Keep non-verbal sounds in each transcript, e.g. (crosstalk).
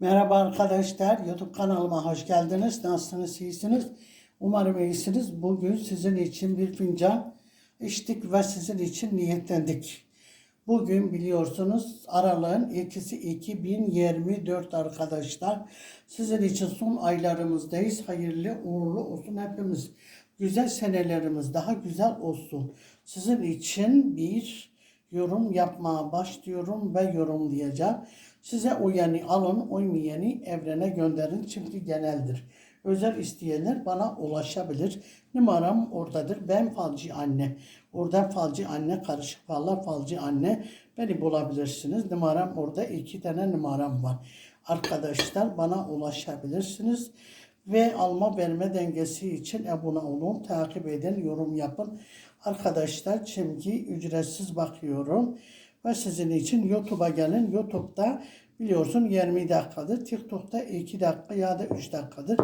Merhaba arkadaşlar, YouTube kanalıma hoş geldiniz. Nasılsınız, iyisiniz? Umarım iyisiniz. Bugün sizin için bir fincan içtik ve sizin için niyetlendik. Bugün biliyorsunuz aralığın ikisi 2024 arkadaşlar. Sizin için son aylarımızdayız. Hayırlı uğurlu olsun hepimiz. Güzel senelerimiz daha güzel olsun. Sizin için bir yorum yapmaya başlıyorum ve yorumlayacağım. Size uyanı alın, uymayanı evrene gönderin çünkü geneldir. Özel isteyenler bana ulaşabilir. Numaram oradadır. Ben falcı anne. Oradan falcı anne karışık fallar falcı anne. Beni bulabilirsiniz. Numaram orada iki tane numaram var. Arkadaşlar bana ulaşabilirsiniz. Ve alma verme dengesi için abone olun, takip edin, yorum yapın. Arkadaşlar çünkü ücretsiz bakıyorum. Ve sizin için YouTube'a gelin. YouTube'da biliyorsun 20 dakikadır. TikTok'ta 2 dakika ya da 3 dakikadır.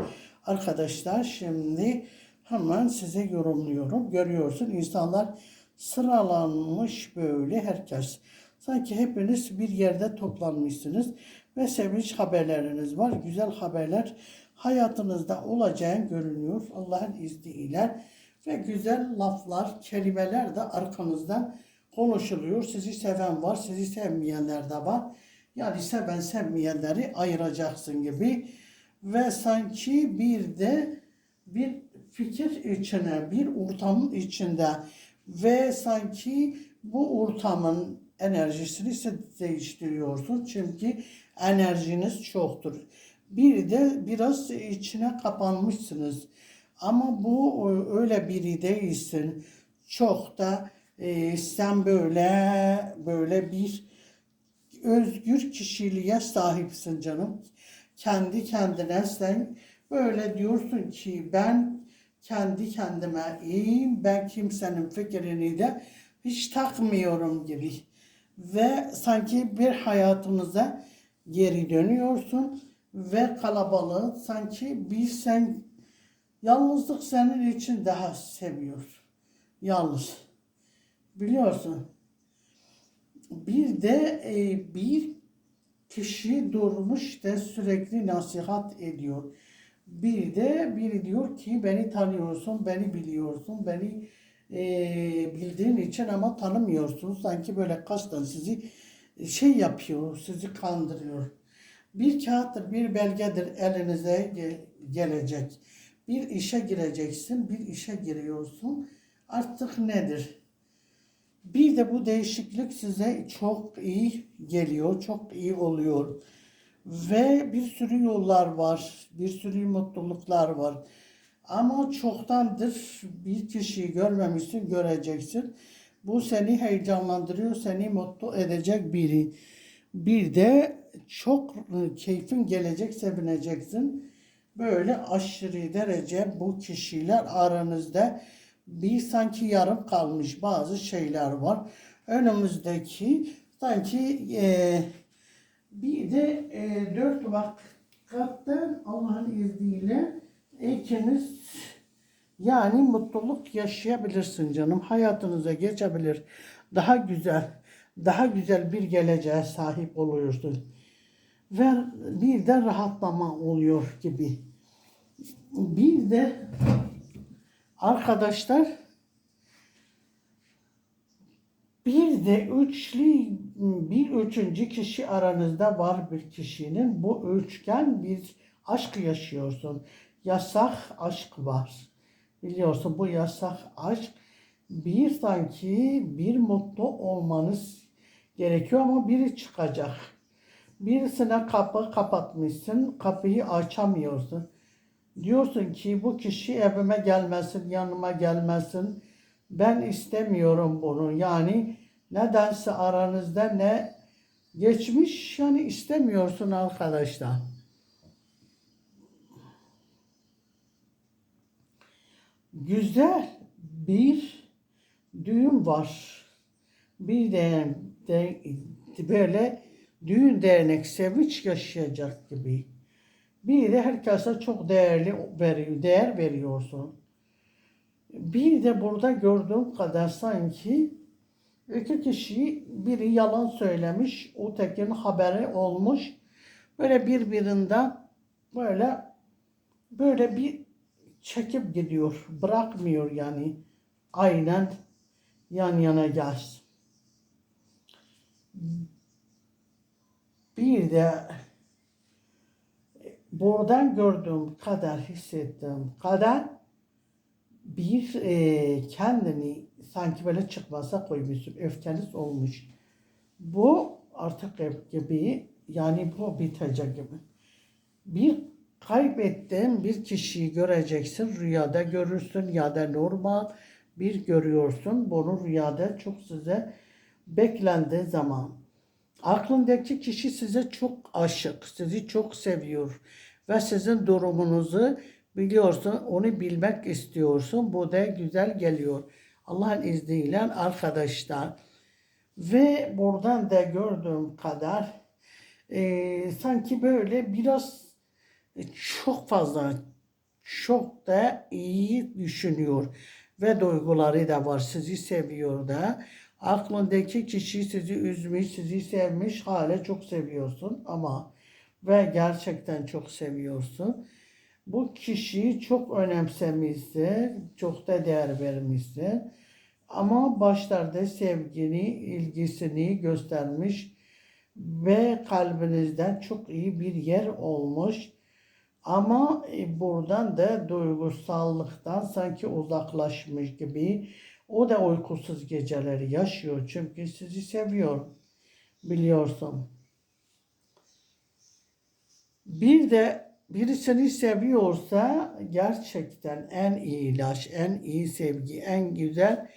Arkadaşlar şimdi hemen size yorumluyorum. Görüyorsun insanlar sıralanmış böyle herkes. Sanki hepiniz bir yerde toplanmışsınız ve sevinç haberleriniz var. Güzel haberler hayatınızda olacağını görünüyor Allah'ın izniyle ve güzel laflar, kelimeler de arkanızdan konuşuluyor. Sizi seven var, sizi sevmeyenler de var. Yani seven sevmeyenleri ayıracaksın gibi ve sanki bir de bir fikir içine, bir ortamın içinde ve sanki bu ortamın enerjisini siz değiştiriyorsun. Çünkü enerjiniz çoktur. Bir de biraz içine kapanmışsınız. Ama bu öyle biri değilsin. Çok da e, sen böyle böyle bir özgür kişiliğe sahipsin canım. Kendi kendine sen böyle diyorsun ki ben kendi kendime iyiyim. Ben kimsenin fikrini de hiç takmıyorum gibi. Ve sanki bir hayatımıza geri dönüyorsun ve kalabalığı sanki bir sen yalnızlık senin için daha seviyor. Yalnız. Biliyorsun. Bir de e, bir kişi durmuş da sürekli nasihat ediyor. Bir de biri diyor ki beni tanıyorsun, beni biliyorsun, beni e, bildiğin için ama tanımıyorsun. Sanki böyle kasten sizi şey yapıyor, sizi kandırıyor. Bir kağıttır, bir belgedir elinize gel- gelecek. Bir işe gireceksin, bir işe giriyorsun. Artık nedir? Bir de bu değişiklik size çok iyi geliyor, çok iyi oluyor. Ve bir sürü yollar var, bir sürü mutluluklar var. Ama çoktandır bir kişiyi görmemişsin, göreceksin. Bu seni heyecanlandırıyor, seni mutlu edecek biri. Bir de çok keyfin gelecek, sevineceksin. Böyle aşırı derece bu kişiler aranızda bir sanki yarım kalmış bazı şeyler var. Önümüzdeki sanki e, bir de e, dört vakitten Allah'ın izniyle ikiniz yani mutluluk yaşayabilirsin canım. Hayatınıza geçebilir. Daha güzel, daha güzel bir geleceğe sahip oluyorsun. Ve bir de rahatlama oluyor gibi. Bir de arkadaşlar bir de üçlü bir üçüncü kişi aranızda var bir kişinin bu üçgen bir aşk yaşıyorsun. Yasak aşk var. Biliyorsun bu yasak aşk bir sanki bir mutlu olmanız gerekiyor ama biri çıkacak. Birisine kapı kapatmışsın, kapıyı açamıyorsun. Diyorsun ki bu kişi evime gelmesin, yanıma gelmesin. Ben istemiyorum bunu. Yani nedense aranızda ne geçmiş yani istemiyorsun arkadaşlar. Güzel bir düğün var. Bir de, de böyle düğün dernek sevinç yaşayacak gibi. Bir de herkese çok değerli veriyor, değer veriyorsun. Bir de burada gördüğüm kadar sanki iki kişi biri yalan söylemiş, o tekin haberi olmuş böyle birbirinden böyle böyle bir çekip gidiyor. Bırakmıyor yani. Aynen yan yana gelsin. Bir de buradan gördüğüm kadar hissettiğim kadar bir e, kendini sanki böyle çıkmaza koymuşsun. Öfkeniz olmuş. Bu artık gibi yani bu bitecek gibi. Bir kaybettiğin bir kişiyi göreceksin. Rüyada görürsün ya da normal bir görüyorsun. Bunu rüyada çok size beklendiği zaman. Aklındaki kişi size çok aşık, sizi çok seviyor ve sizin durumunuzu biliyorsun, onu bilmek istiyorsun. Bu da güzel geliyor. Allah'ın izniyle arkadaşlar. Ve buradan da gördüğüm kadar e, sanki böyle biraz çok fazla çok da iyi düşünüyor ve duyguları da var. Sizi seviyor da. Aklındaki kişi sizi üzmüş, sizi sevmiş, hala çok seviyorsun ama ve gerçekten çok seviyorsun. Bu kişiyi çok önemsemişsin, çok da değer vermişsin. Ama başlarda sevgini, ilgisini göstermiş ve kalbinizden çok iyi bir yer olmuş. Ama e, buradan da duygusallıktan sanki uzaklaşmış gibi o da uykusuz geceleri yaşıyor çünkü sizi seviyor biliyorsun. Bir de birisini seviyorsa gerçekten en iyi ilaç, en iyi sevgi, en güzel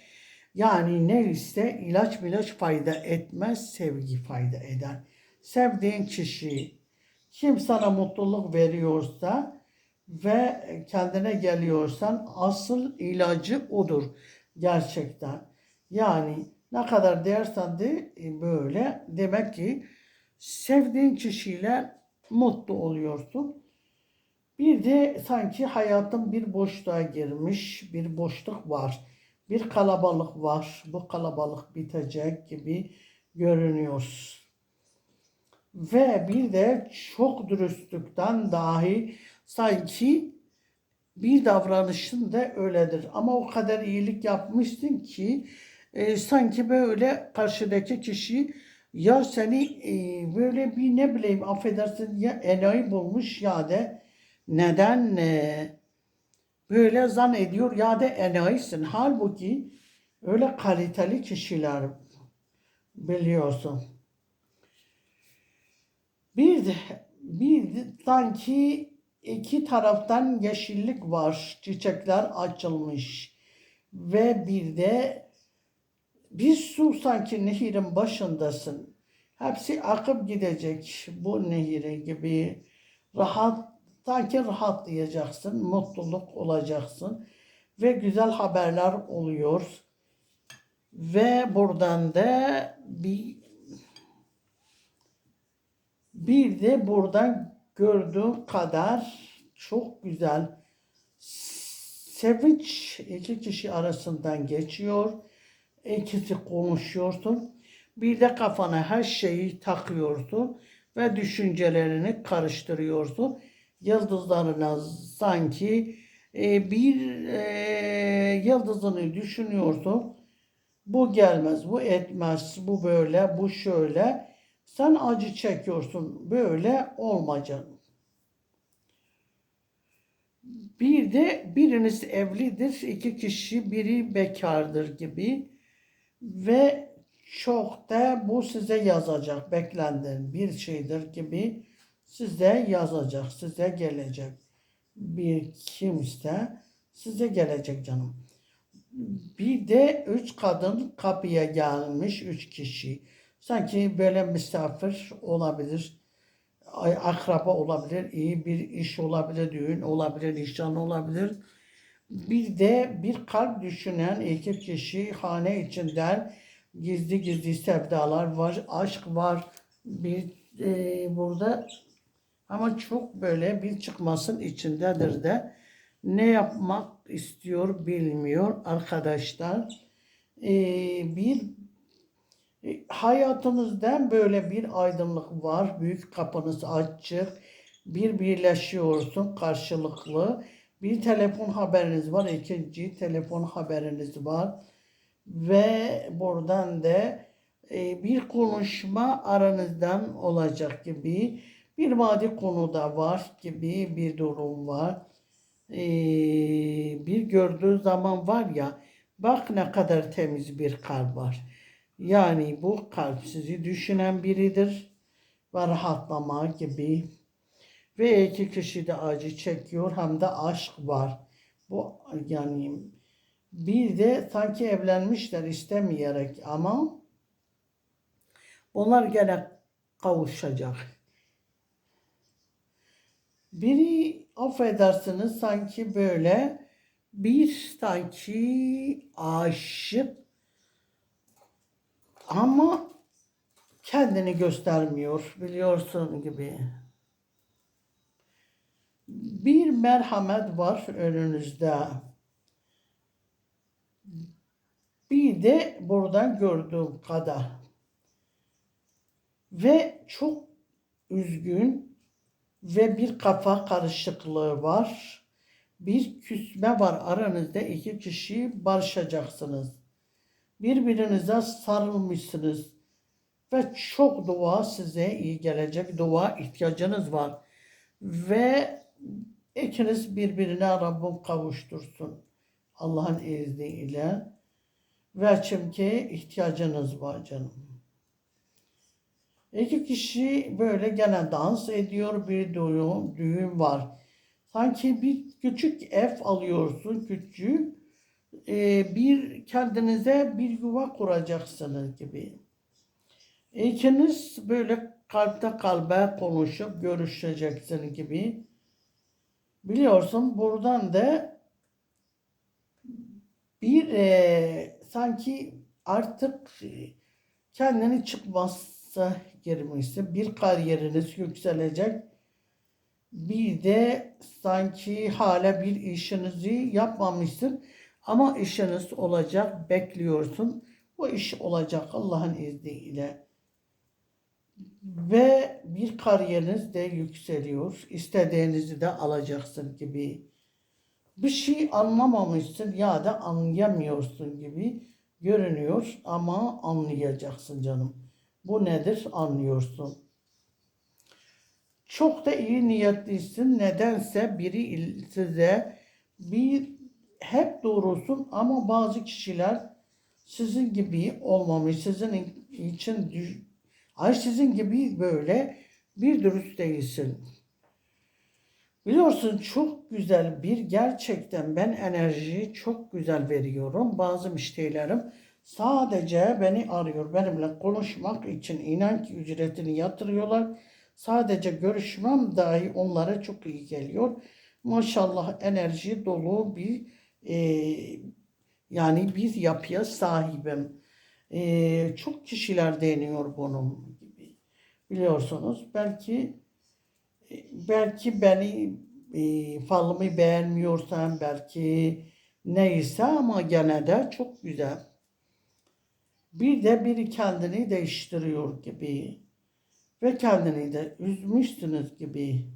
yani neyse ilaç ilaç fayda etmez, sevgi fayda eder. Sevdiğin kişi kim sana mutluluk veriyorsa ve kendine geliyorsan asıl ilacı odur gerçekten. Yani ne kadar dersen de böyle demek ki sevdiğin kişiyle mutlu oluyorsun. Bir de sanki hayatın bir boşluğa girmiş, bir boşluk var. Bir kalabalık var. Bu kalabalık bitecek gibi görünüyor. Ve bir de çok dürüstlükten dahi sanki bir davranışın da öyledir. Ama o kadar iyilik yapmışsın ki e, sanki böyle karşıdaki kişi ya seni e, böyle bir ne bileyim affedersin ya enayi bulmuş ya da neden e, böyle zannediyor ya da enayisin. Halbuki öyle kaliteli kişiler biliyorsun. Bir de, bir de sanki iki taraftan yeşillik var. Çiçekler açılmış. Ve bir de bir su sanki nehirin başındasın. Hepsi akıp gidecek bu nehire gibi. Rahat, sanki rahatlayacaksın, mutluluk olacaksın. Ve güzel haberler oluyor. Ve buradan da bir bir de buradan gördüğüm kadar çok güzel sevinç iki kişi arasından geçiyor. İkisi konuşuyorsun. Bir de kafana her şeyi takıyorsun ve düşüncelerini karıştırıyorsun. Yıldızlarına sanki e, bir e, yıldızını düşünüyorsun. Bu gelmez, bu etmez, bu böyle, bu şöyle. Sen acı çekiyorsun. Böyle olmayacak. Bir de biriniz evlidir, iki kişi biri bekardır gibi ve çok da bu size yazacak, beklendiğin bir şeydir gibi size yazacak, size gelecek. Bir kimse size gelecek canım. Bir de üç kadın kapıya gelmiş, üç kişi. Sanki böyle misafir olabilir, akraba olabilir, iyi bir iş olabilir, düğün olabilir, nişan olabilir. Bir de bir kalp düşünen iki kişi hane içinden gizli gizli sevdalar var, aşk var. Bir e, burada ama çok böyle bir çıkmasın içindedir de ne yapmak istiyor bilmiyor arkadaşlar. E, bir E, Hayatınızdan böyle bir aydınlık var. Büyük kapınız açık. Bir birleşiyorsun karşılıklı. Bir telefon haberiniz var. ikinci telefon haberiniz var. Ve buradan da e, bir konuşma aranızdan olacak gibi bir vadi konuda var gibi bir durum var. E, bir gördüğü zaman var ya bak ne kadar temiz bir kalp var. Yani bu kalp sizi düşünen biridir ve rahatlama gibi ve iki kişi de acı çekiyor hem de aşk var. Bu yani bir de sanki evlenmişler istemeyerek ama onlar gene kavuşacak. Biri affedersiniz sanki böyle bir sanki aşık ama kendini göstermiyor biliyorsun gibi. Bir merhamet var önünüzde. Bir de buradan gördüğüm kadar. Ve çok üzgün ve bir kafa karışıklığı var. Bir küsme var aranızda iki kişi barışacaksınız. Birbirinize sarılmışsınız. Ve çok dua size iyi gelecek. Dua ihtiyacınız var. Ve ikiniz birbirine Rabbim kavuştursun. Allah'ın izniyle. Ve çünkü ihtiyacınız var canım. İki kişi böyle gene dans ediyor. Bir düğün, düğün var. Sanki bir küçük ev alıyorsun küçük. Ee, bir kendinize bir yuva kuracaksınız gibi. İkiniz böyle kalpte kalbe konuşup görüşeceksiniz gibi. Biliyorsun buradan da bir e, sanki artık kendini çıkmazsa girmişsin. Bir kariyeriniz yükselecek. Bir de sanki hala bir işinizi yapmamışsın ama işiniz olacak bekliyorsun. Bu iş olacak Allah'ın izniyle. Ve bir kariyeriniz de yükseliyor. İstediğinizi de alacaksın gibi. Bir şey anlamamışsın ya da anlayamıyorsun gibi görünüyor ama anlayacaksın canım. Bu nedir anlıyorsun. Çok da iyi niyetlisin. Nedense biri size bir hep doğrusun ama bazı kişiler sizin gibi olmamış. Sizin için ay sizin gibi böyle bir dürüst değilsin. Biliyorsun çok güzel bir gerçekten ben enerjiyi çok güzel veriyorum. Bazı müşterilerim sadece beni arıyor. Benimle konuşmak için inan ki ücretini yatırıyorlar. Sadece görüşmem dahi onlara çok iyi geliyor. Maşallah enerji dolu bir e, yani bir yapıya sahibim. E, çok kişiler deniyor bunun gibi. Biliyorsunuz belki belki beni e, falımı beğenmiyorsan belki neyse ama gene de çok güzel. Bir de biri kendini değiştiriyor gibi ve kendini de üzmüşsünüz gibi.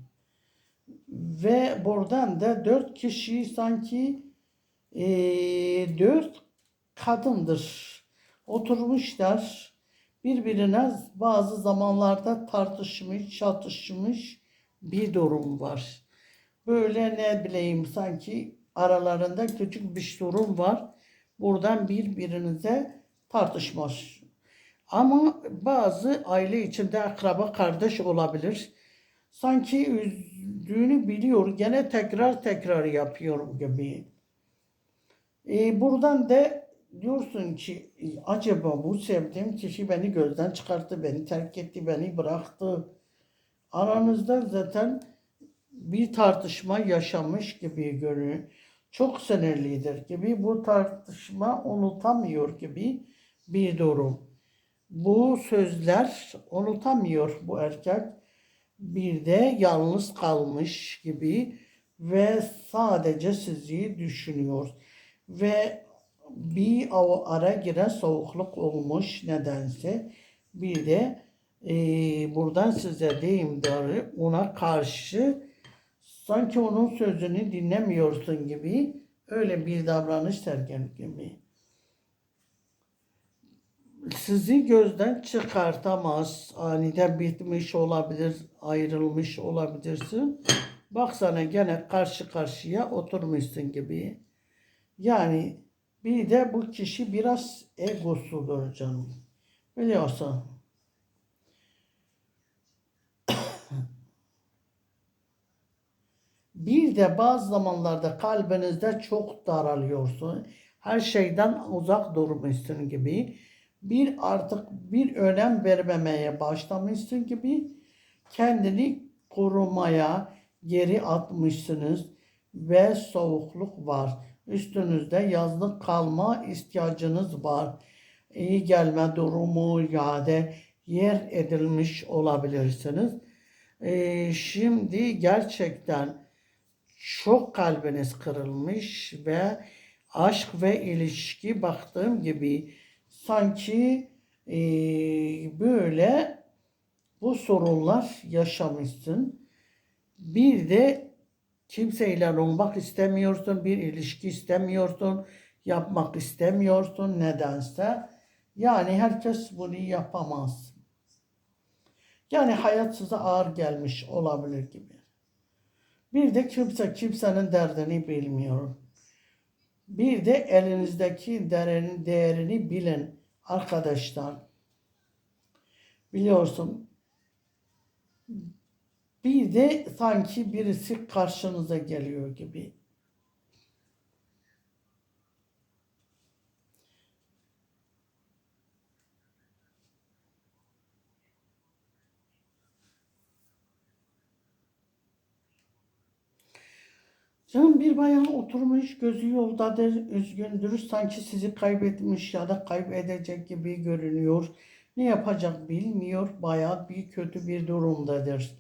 Ve buradan da dört kişi sanki e, dört kadındır. Oturmuşlar birbirine bazı zamanlarda tartışmış, çatışmış bir durum var. Böyle ne bileyim sanki aralarında küçük bir sorun var. Buradan birbirinize tartışmış. Ama bazı aile içinde akraba kardeş olabilir. Sanki üzdüğünü biliyor. Gene tekrar tekrar yapıyorum gibi. E, buradan da diyorsun ki acaba bu sevdiğim kişi beni gözden çıkarttı, beni terk etti, beni bıraktı. Aranızda zaten bir tartışma yaşamış gibi görünüyor. Çok sinirlidir gibi bu tartışma unutamıyor gibi bir durum. Bu sözler unutamıyor bu erkek. Bir de yalnız kalmış gibi ve sadece sizi düşünüyor. Ve bir ara giren soğukluk olmuş nedense. Bir de eee, buradan size diyeyim doğru ona karşı sanki onun sözünü dinlemiyorsun gibi öyle bir davranış sergilen gibi. Sizi gözden çıkartamaz. Aniden bitmiş olabilir, ayrılmış olabilirsin. Baksana gene karşı karşıya oturmuşsun gibi. Yani bir de bu kişi biraz egosudur canım. Biliyorsun. (coughs) Bir de bazı zamanlarda kalbinizde çok daralıyorsun. Her şeyden uzak durmuşsun gibi. Bir artık bir önem vermemeye başlamışsın gibi. Kendini korumaya geri atmışsınız ve soğukluk var. Üstünüzde yazlık kalma ihtiyacınız var. İyi gelme durumu ya da yer edilmiş olabilirsiniz. Ee, şimdi gerçekten çok kalbiniz kırılmış ve aşk ve ilişki baktığım gibi sanki eee, böyle bu sorunlar yaşamışsın. Bir de kimseyle olmak istemiyorsun, bir ilişki istemiyorsun, yapmak istemiyorsun nedense. Yani herkes bunu yapamaz. Yani hayat size ağır gelmiş olabilir gibi. Bir de kimse kimsenin derdini bilmiyor. Bir de elinizdeki değerini, değerini bilin arkadaşlar. Biliyorsun. Bir de sanki birisi karşınıza geliyor gibi. Canım bir bayan oturmuş gözü yoldadır, üzgündür, sanki sizi kaybetmiş ya da kaybedecek gibi görünüyor. Ne yapacak bilmiyor, bayağı bir kötü bir durumdadır.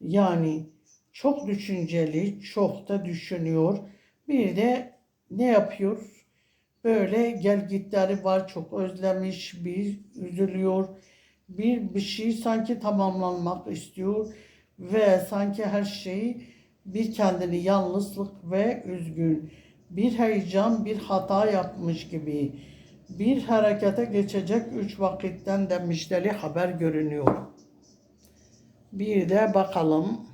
Yani çok düşünceli, çok da düşünüyor. Bir de ne yapıyor? Böyle gelgitleri var, çok özlemiş, bir üzülüyor. Bir bir şey sanki tamamlanmak istiyor ve sanki her şeyi bir kendini yalnızlık ve üzgün, bir heyecan, bir hata yapmış gibi, bir harekete geçecek üç vakitten de müjdeli haber görünüyor. Bir de bakalım.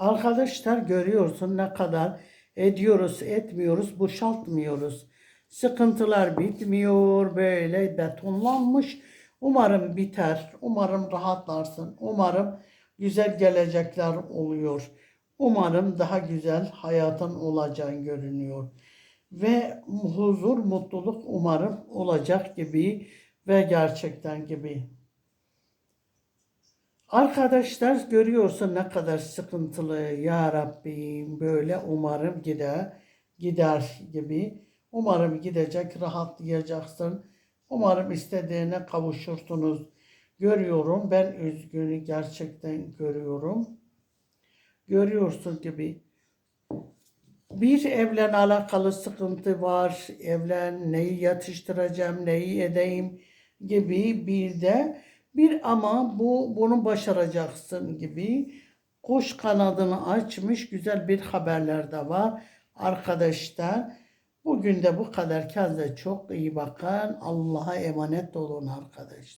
Arkadaşlar görüyorsun ne kadar ediyoruz, etmiyoruz, boşaltmıyoruz. Sıkıntılar bitmiyor, böyle betonlanmış. Umarım biter, umarım rahatlarsın, umarım güzel gelecekler oluyor. Umarım daha güzel hayatın olacağını görünüyor. Ve huzur, mutluluk umarım olacak gibi ve gerçekten gibi. Arkadaşlar görüyorsun ne kadar sıkıntılı ya Rabbim böyle umarım gider gider gibi. Umarım gidecek rahatlayacaksın. Umarım istediğine kavuşursunuz. Görüyorum ben üzgünü gerçekten görüyorum. Görüyorsun gibi. Bir evlen alakalı sıkıntı var. Evlen neyi yatıştıracağım, neyi edeyim gibi bir de bir ama bu bunu başaracaksın gibi kuş kanadını açmış güzel bir haberler de var arkadaşlar. Bugün de bu kadar. Kendinize çok iyi bakın. Allah'a emanet olun arkadaşlar.